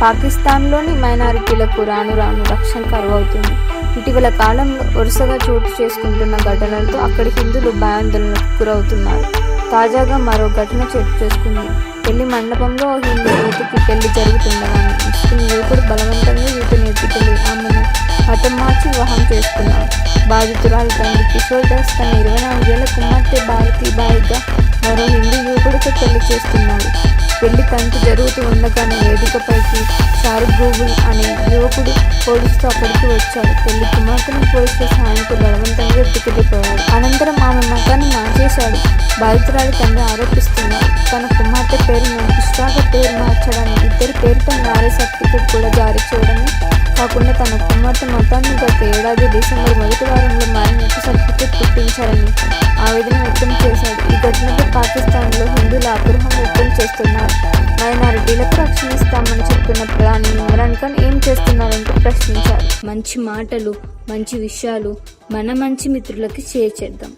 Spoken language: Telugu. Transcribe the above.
పాకిస్తాన్లోని మైనారిటీలకు రాను రాను రక్షణ కరువవుతుంది. ఇటీవల కాలంలో వరుసగా చోటు చేసుకుంటున్న ఘటనలతో అక్కడి హిందువులు భయాందోళనకు గురవుతున్నారు. తాజాగా మరో ఘటన చోటు చేసుకుంది. పెళ్ళి మండపంలో హిందూ యువతికి పెళ్ళి జరుగుతుండగానే ఇష్టం యువకుడు బలవంతంగా యువతిని ఎత్తుకెళ్ళి ఆమెను హతం మార్చి వివాహం చేసుకున్నారు బాధితురాలి తండ్రి కిషోర్ దాస్ తన ఇరవై నాలుగేళ్ళ కుమార్తె భారతీ బాయిగా మరో హిందూ యువకుడితో పెళ్ళి చేస్తున్నాడు. పెళ్ళి తంతు జరుగుతూ ఉండగానే వేదికపైకి షారుఖ్ గూగుల్ అనే యువకుడు పోలీసుతో అక్కడికి వచ్చాడు. పెళ్ళి కుమార్తెను పోలీసుల సాయంతో బలవంతంగా ఎత్తుకెళ్ళిపోయాడు. అనంతరం ఆమె మతాన్ని మార్చేశాడు. బాధితురాలి తండ్రి ఆరోపిస్తున్నాడు. తన కుమార్తె పేరును ఇష్టాగా పేరు మార్చడానికి ఇద్దరు పేరుతో మ్యారేజ్ సర్టిఫికేట్ కూడా జారీ చేయడమే కాకుండా తన కుమార్తె మతాన్ని గత ఏడాది డిసెంబర్ మొదటి వారంలో మారినట్టు సర్టిఫికేట్ పుట్టించారని ఆవేదన వ్యక్తం చేశాడు. ఈ ఘటనపై పాకిస్తాన్లో హిందువులు ఆగ్రహం వ్యక్తం చేస్తున్నారు. మైనారిటీలకు రక్షణ ఇస్తామని చెప్తున్న ప్రధాని ఇమ్రాన్ ఖాన్ ఏం చేస్తున్నారంటూ ప్రశ్నించారు. మంచి మాటలు మంచి విషయాలు మన మంచి మిత్రులకి షేర్ చేద్దాం.